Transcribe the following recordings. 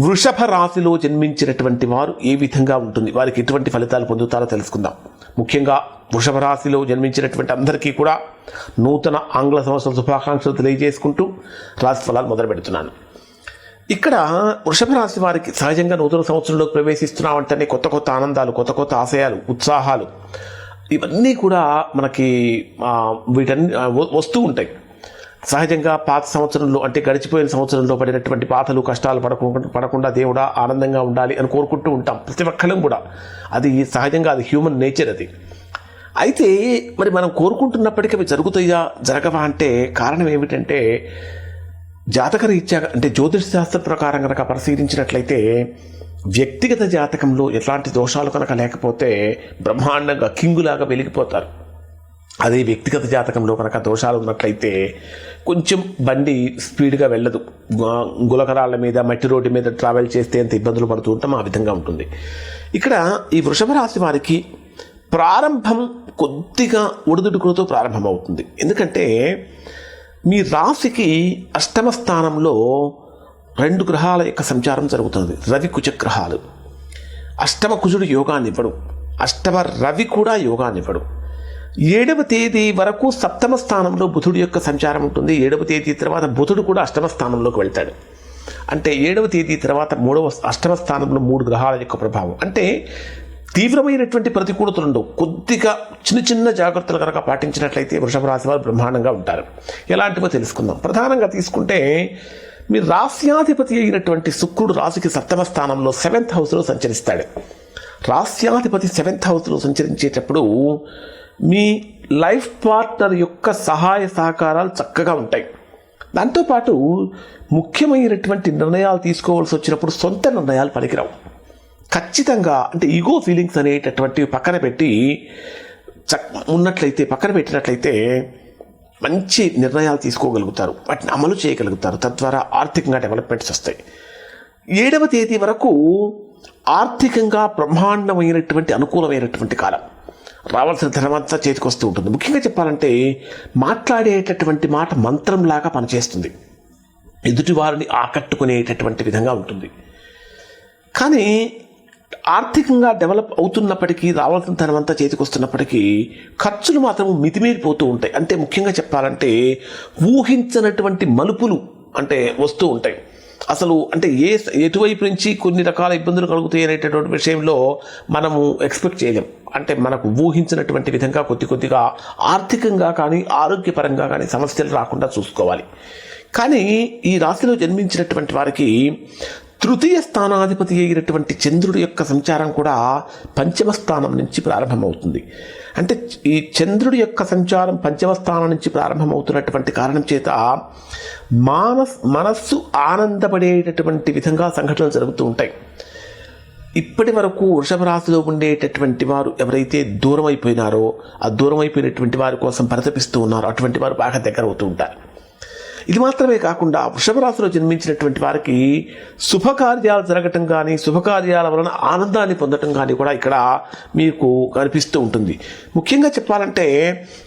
వృషభ రాశిలో జన్మించినటువంటి వారు ఏ విధంగా ఉంటుంది? వారికి ఎటువంటి ఫలితాలు పొందుతారో తెలుసుకుందాం. ముఖ్యంగా వృషభ రాశిలో జన్మించినటువంటి అందరికీ కూడా నూతన ఆంగ్ల సంవత్సరం శుభాకాంక్షలు తెలియజేసుకుంటూ రాశి ఫలాలు మొదలు పెడుతున్నాను. ఇక్కడ వృషభ రాశి వారికి సహజంగా నూతన సంవత్సరంలోకి ప్రవేశిస్తున్నామంటేనే కొత్త కొత్త ఆనందాలు కొత్త కొత్త ఆశయాలు ఉత్సాహాలు ఇవన్నీ కూడా మనకి వీటన్ని వస్తూ ఉంటాయి. సహజంగా పాత సంవత్సరంలో అంటే గడిచిపోయిన సంవత్సరంలో పడినటువంటి బాధలు కష్టాలు పడకుండా పడకుండా దేవుడా ఆనందంగా ఉండాలి అని కోరుకుంటూ ఉంటాం ప్రతి ఒక్కళ్ళం కూడా. అది సహజంగా అది హ్యూమన్ నేచర్ అది. అయితే మరి మనం కోరుకుంటున్నప్పటికీ అవి జరుగుతాయా జరగవా అంటే కారణం ఏమిటంటే జాతక రీత్యా అంటే జ్యోతిష్ శాస్త్ర ప్రకారం కనుక పరిశీలించినట్లయితే వ్యక్తిగత జాతకంలో ఎలాంటి దోషాలు కనుక లేకపోతే బ్రహ్మాండంగా కింగులాగా వెలిగిపోతారు. అదే వ్యక్తిగత జాతకంలో కనుక దోషాలు ఉన్నట్లయితే కొంచెం బండి స్పీడ్గా వెళ్ళదు. గులకరాళ్ళ మీద మట్టి రోడ్డు మీద ట్రావెల్ చేస్తే ఎంత ఇబ్బందులు పడుతూ ఉంటాం ఆ విధంగా ఉంటుంది. ఇక్కడ ఈ వృషభ రాశి వారికి ప్రారంభం కొద్దిగా ఒడిదుడుకులతో ప్రారంభమవుతుంది. ఎందుకంటే మీ రాశికి అష్టమ స్థానంలో రెండు గ్రహాల యొక్క సంచారం జరుగుతుంది రవి కుచగ్రహాలు అష్టమ కుజుడు యోగాన్ని ఇవ్వడు. అష్టమ రవి కూడా యోగాన్ని ఇవ్వడు. ఏడవ తేదీ వరకు సప్తమ స్థానంలో బుధుడు యొక్క సంచారం ఉంటుంది. ఏడవ తేదీ తర్వాత బుధుడు కూడా అష్టమ స్థానంలోకి వెళ్తాడు. అంటే ఏడవ తేదీ తర్వాత మూడవ అష్టమ స్థానంలో మూడు గ్రహాల యొక్క ప్రభావం. అంటే తీవ్రమైనటువంటి ప్రతికూలతలు ఉండవు. కొద్దిగా చిన్న చిన్న జాగ్రత్తలు కనుక పాటించినట్లయితే వృషభ రాశి వారు బ్రహ్మాండంగా ఉంటారు. ఎలాంటివో తెలుసుకుందాం. ప్రధానంగా తీసుకుంటే మీ రాస్యాధిపతి అయినటువంటి శుక్రుడు రాశికి సప్తమ స్థానంలో సెవెంత్ హౌస్లో సంచరిస్తాడు. రాస్యాధిపతి సెవెంత్ హౌస్లో సంచరించేటప్పుడు మీ లైఫ్ పార్ట్నర్ యొక్క సహాయ సహకారాలు చక్కగా ఉంటాయి. దాంతోపాటు ముఖ్యమైనటువంటి నిర్ణయాలు తీసుకోవాల్సి వచ్చినప్పుడు సొంత నిర్ణయాలు పనికిరావు. ఖచ్చితంగా అంటే ఈగో ఫీలింగ్స్ అనేటటువంటివి పక్కన పెట్టి చక్ ఉన్నట్లయితే పక్కన పెట్టినట్లయితే మంచి నిర్ణయాలు తీసుకోగలుగుతారు. వాటిని అమలు చేయగలుగుతారు. తద్వారా ఆర్థికంగా డెవలప్మెంట్స్ వస్తాయి. ఏడవ తేదీ వరకు ఆర్థికంగా బ్రహ్మాండమైనటువంటి అనుకూలమైనటువంటి కాలం. రావాల్సిన ధనమంతా చేతికి వస్తూ ఉంటుంది. ముఖ్యంగా చెప్పాలంటే మాట్లాడేటటువంటి మాట మంత్రంలాగా పనిచేస్తుంది. ఎదుటి వారిని ఆకట్టుకునేటటువంటి విధంగా ఉంటుంది. కానీ ఆర్థికంగా డెవలప్ అవుతున్నప్పటికీ రావాల్సిన ధనమంతా చేతికి వస్తున్నప్పటికీ ఖర్చులు మాత్రం మితిమీరిపోతూ ఉంటాయి. అంటే ముఖ్యంగా చెప్పాలంటే ఊహించనటువంటి మలుపులు అంటే వస్తూ ఉంటాయి. అసలు అంటే ఏ ఎటువైపు నుంచి కొన్ని రకాల ఇబ్బందులు కలుగుతాయి అనేటటువంటి విషయంలో మనము ఎక్స్పెక్ట్ చేయలేం. అంటే మనకు ఊహించినటువంటి విధంగా కొద్ది కొద్దిగా ఆర్థికంగా కానీ ఆరోగ్యపరంగా కానీ సమస్యలు రాకుండా చూసుకోవాలి. కానీ ఈ రాశిలో జన్మించినటువంటి వారికి తృతీయ స్థానాధిపతి అయినటువంటి చంద్రుడి యొక్క సంచారం కూడా పంచమ స్థానం నుంచి ప్రారంభమవుతుంది. అంటే ఈ చంద్రుడి యొక్క సంచారం పంచమ స్థానం నుంచి ప్రారంభమవుతున్నటువంటి కారణం చేత మానస్ మనస్సు ఆనందపడేటటువంటి విధంగా సంఘటనలు జరుగుతూ ఉంటాయి. ఇప్పటి వరకు వృషభ రాశిలో ఉండేటటువంటి వారు ఎవరైతే దూరం అయిపోయినారో ఆ దూరం అయిపోయినటువంటి వారి కోసం పరితపిస్తూ ఉన్నారో అటువంటి వారు బాగా దగ్గర అవుతూ ఉంటారు. ఇది మాత్రమే కాకుండా వృషభ రాశిలో జన్మించినటువంటి వారికి శుభకార్యాలు జరగటం కానీ శుభకార్యాల వలన ఆనందాన్ని పొందటం కానీ కూడా ఇక్కడ మీకు కనిపిస్తూ ఉంటుంది. ముఖ్యంగా చెప్పాలంటే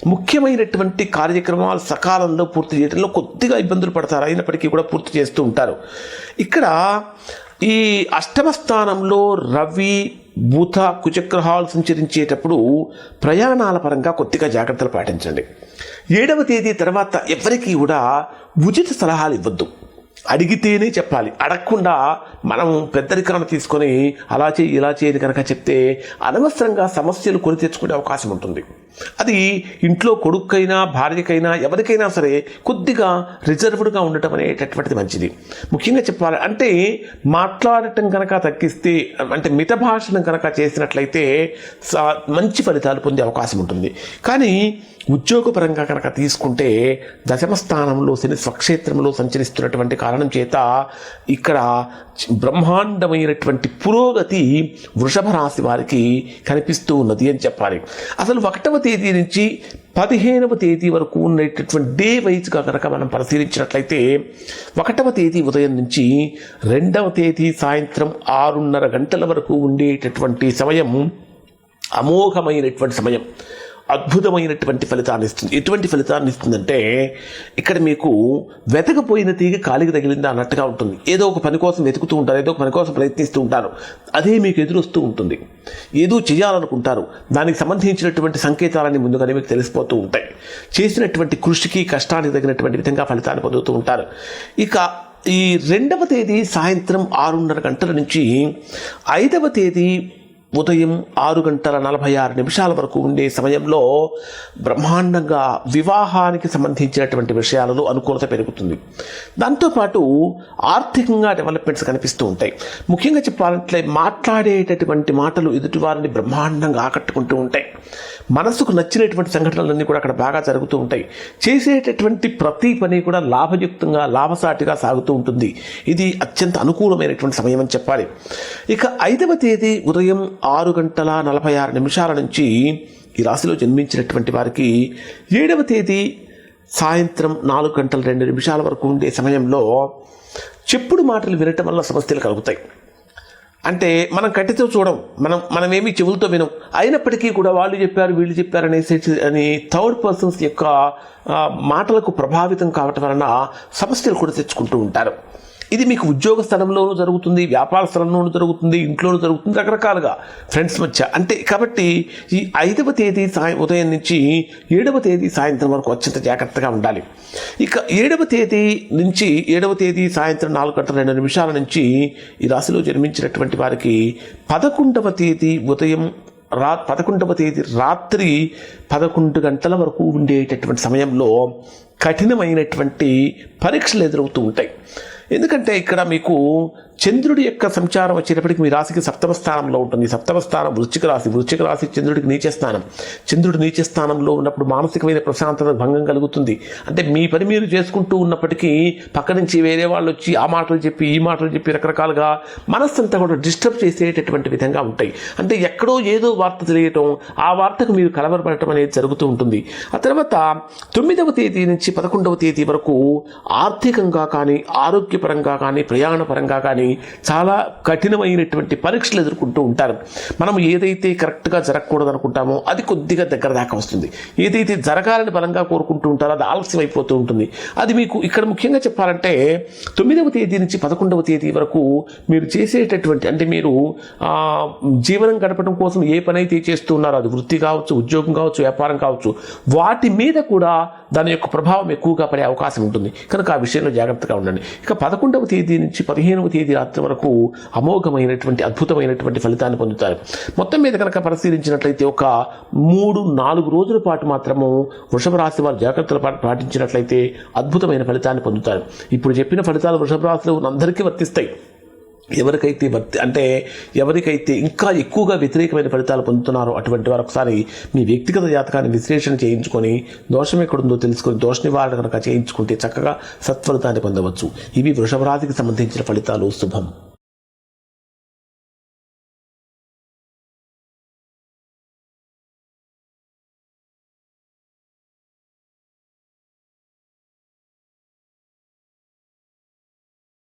ముఖ్యమైనటువంటి కార్యక్రమాలు సకాలంలో పూర్తి చేయడంలో కొద్దిగా ఇబ్బందులు పడతారు. అయినప్పటికీ కూడా పూర్తి చేస్తూ ఉంటారు. ఇక్కడ ఈ అష్టమ స్థానంలో రవి బుధ కుచగ్రహాలు సంచరించేటప్పుడు ప్రయాణాల పరంగా కొద్దిగా జాగ్రత్తలు పాటించండి. ఏడవ తేదీ తర్వాత ఎవరికీ కూడా ఉచిత సలహాలు ఇవ్వద్దు. అడిగితేనే చెప్పాలి. అడగకుండా మనం పెద్దరికరణ తీసుకొని అలా చేయి ఇలా చేయని కనుక చెప్తే అనవసరంగా సమస్యలు కొని తెచ్చుకునే అవకాశం ఉంటుంది. అది ఇంట్లో కొడుకైనా భార్యకైనా ఎవరికైనా సరే కొద్దిగా రిజర్వ్డ్గా ఉండటం అనేటటువంటిది మంచిది. ముఖ్యంగా చెప్పాలి అంటే మాట్లాడటం కనుక తగ్గిస్తే అంటే మిత భాషణం కనుక చేసినట్లయితే మంచి ఫలితాలు పొందే అవకాశం ఉంటుంది. కానీ ఉద్యోగపరంగా కనుక తీసుకుంటే దశమ స్థానంలో శని స్వక్షేత్రంలో సంచరిస్తున్నటువంటి కారణం కారణం చేత ఇక్కడ బ్రహ్మాండమైనటువంటి పురోగతి వృషభ రాశి వారికి కనిపిస్తూ ఉన్నది అని చెప్పాలి. అసలు ఒకటవ తేదీ నుంచి పదిహేనవ తేదీ వరకు ఉండేటటువంటి డే వైజ్గా కనుక మనం పరిశీలించినట్లయితే ఒకటవ తేదీ ఉదయం నుంచి రెండవ తేదీ సాయంత్రం ఆరున్నర గంటల వరకు ఉండేటటువంటి సమయం అమోఘమైనటువంటి సమయం. అద్భుతమైనటువంటి ఫలితాన్ని ఇస్తుంది. ఎటువంటి ఫలితాన్ని ఇస్తుందంటే ఇక్కడ మీకు వెతకపోయిన తీగ కాలికి తగిలిందా అన్నట్టుగా ఉంటుంది. ఏదో ఒక పని కోసం వెతుకుతూ ఉంటారు ఏదో ఒక పని కోసం ప్రయత్నిస్తూ ఉంటారు. అదే మీకు ఎదురొస్తూ ఉంటుంది. ఏదో చేయాలనుకుంటారు. దానికి సంబంధించినటువంటి సంకేతాలన్నీ ముందుగానే మీకు తెలిసిపోతూ ఉంటాయి. చేసినటువంటి కృషికి కష్టానికి తగినటువంటి విధంగా ఫలితాన్ని పొందుతూ ఉంటారు. ఇక ఈ రెండవ తేదీ సాయంత్రం ఆరున్నర గంటల నుంచి ఐదవ తేదీ ఉదయం ఆరు గంటల నలభై ఆరు నిమిషాల వరకు ఉండే సమయంలో బ్రహ్మాండంగా వివాహానికి సంబంధించినటువంటి విషయాలలో అనుకూలత పెరుగుతుంది. దాంతోపాటు ఆర్థికంగా డెవలప్మెంట్స్ కనిపిస్తూ ఉంటాయి. ముఖ్యంగా చెప్పాలంటే మాట్లాడేటటువంటి మాటలు ఎదుటివారిని బ్రహ్మాండంగా ఆకట్టుకుంటూ ఉంటాయి. మనసుకు నచ్చినటువంటి సంఘటనలన్నీ కూడా అక్కడ బాగా జరుగుతూ ఉంటాయి. చేసేటటువంటి ప్రతి పని కూడా లాభయుక్తంగా లాభసాటిగా సాగుతూ ఉంటుంది. ఇది అత్యంత అనుకూలమైనటువంటి సమయం అని చెప్పాలి. ఇక ఐదవ తేదీ ఉదయం ఆరు గంటల నలభై ఆరు నిమిషాల నుంచి ఈ రాశిలో జన్మించినటువంటి వారికి ఏడవ తేదీ సాయంత్రం నాలుగు గంటల రెండు నిమిషాల వరకు ఉండే సమయంలో చెప్పుడు మాటలు వినటం వల్ల సమస్యలు కలుగుతాయి. అంటే మనం కంటితో చూడం మనం మనమేమి చెవులతో వినం. అయినప్పటికీ కూడా వాళ్ళు చెప్పారు వీళ్ళు చెప్పారు అనేసి అని థర్డ్ పర్సన్స్ యొక్క మాటలకు ప్రభావితం కావటం వలన సమస్యలు కూడా తెచ్చుకుంటూ ఉంటారు. ఇది మీకు ఉద్యోగ స్థలంలోనూ జరుగుతుంది వ్యాపార స్థలంలోనూ జరుగుతుంది ఇంట్లోనూ జరుగుతుంది రకరకాలుగా. ఫ్రెండ్స్ మధ్య. అంటే కాబట్టి ఈ ఐదవ తేదీ సాయం ఉదయం నుంచి ఏడవ తేదీ సాయంత్రం వరకు అత్యంత జాగ్రత్తగా ఉండాలి. ఇక ఏడవ తేదీ నుంచి ఏడవ తేదీ సాయంత్రం నాలుగు గంటల రెండు నిమిషాల నుంచి ఈ రాశిలో జన్మించినటువంటి వారికి పదకొండవ తేదీ ఉదయం రా పదకొండవ తేదీ రాత్రి పదకొండు గంటల వరకు ఉండేటటువంటి సమయంలో కఠినమైనటువంటి పరీక్షలు ఎదురవుతూ ఉంటాయి. ఎందుకంటే ఇక్కడ మీకు చంద్రుడి యొక్క సంచారం వచ్చేటప్పటికి మీ రాశికి సప్తమ స్థానంలో ఉంటుంది. సప్తమ స్థానం వృశ్చిక రాశి. వృశ్చిక రాశి చంద్రుడికి నీచ స్థానం. చంద్రుడు నీచ స్థానంలో ఉన్నప్పుడు మానసికమైన ప్రశాంతత భంగం కలుగుతుంది. అంటే మీ పని మీరు చేసుకుంటూ ఉన్నప్పటికీ పక్క నుంచి వేరే వాళ్ళు వచ్చి ఆ మాటలు చెప్పి ఈ మాటలు చెప్పి రకరకాలుగా మనస్సంతా కూడా డిస్టర్బ్ చేసేటటువంటి విధంగా ఉంటాయి. అంటే ఎక్కడో ఏదో వార్త తెలియటం ఆ వార్తకు మీరు కలవరపడటం అనేది జరుగుతూ ఉంటుంది. ఆ తర్వాత తొమ్మిదవ తేదీ నుంచి పదకొండవ తేదీ వరకు ఆర్థికంగా కానీ ఆరోగ్యపరంగా కానీ ప్రయాణపరంగా కానీ చాలా కఠినమైనటువంటి పరీక్షలు ఎదుర్కొంటూ ఉంటారు. మనం ఏదైతే కరెక్ట్గా జరగకూడదు అనుకుంటామో అది కొద్దిగా దగ్గర దాకా వస్తుంది. ఏదైతే జరగాలని బలంగా కోరుకుంటూ ఉంటారో అది ఆలస్యం అయిపోతూ ఉంటుంది. అది మీకు ఇక్కడ ముఖ్యంగా చెప్పాలంటే తొమ్మిదవ తేదీ నుంచి పదకొండవ తేదీ వరకు మీరు చేసేటటువంటి అంటే మీరు జీవనం గడపడం కోసం ఏ పని అయితే చేస్తున్నారో అది వృత్తి కావచ్చు ఉద్యోగం కావచ్చు వ్యాపారం కావచ్చు వాటి మీద కూడా దాని యొక్క ప్రభావం ఎక్కువగా పడే అవకాశం ఉంటుంది. కనుక ఆ విషయంలో జాగ్రత్తగా ఉండండి. ఇక పదకొండవ తేదీ నుంచి పదిహేనవ తేదీ రాత్రి వరకు అమోఘమైనటువంటి అద్భుతమైనటువంటి ఫలితాన్ని పొందుతారు. మొత్తం మీద కనుక పరిశీలించినట్లయితే ఒక మూడు నాలుగు రోజుల పాటు మాత్రము వృషభ రాశి వారు జాగ్రత్తలు పాటించినట్లయితే అద్భుతమైన ఫలితాన్ని పొందుతారు. ఇప్పుడు చెప్పిన ఫలితాలు వృషభ రాశిలో అందరికీ వర్తిస్తాయి. ఎవరికైతే అంటే ఎవరికైతే ఇంకా ఎక్కువగా వ్యతిరేకమైన ఫలితాలు పొందుతున్నారో అటువంటి వారు ఒకసారి మీ వ్యక్తిగత జాతకాన్ని విశ్లేషణ చేయించుకొని దోషం ఎక్కడుందో తెలుసుకొని దోష నివారణ కనుక చేయించుకుంటే చక్కగా సత్ఫలితాన్ని పొందవచ్చు. ఇవి వృషభ రాశికి సంబంధించిన ఫలితాలు. శుభం.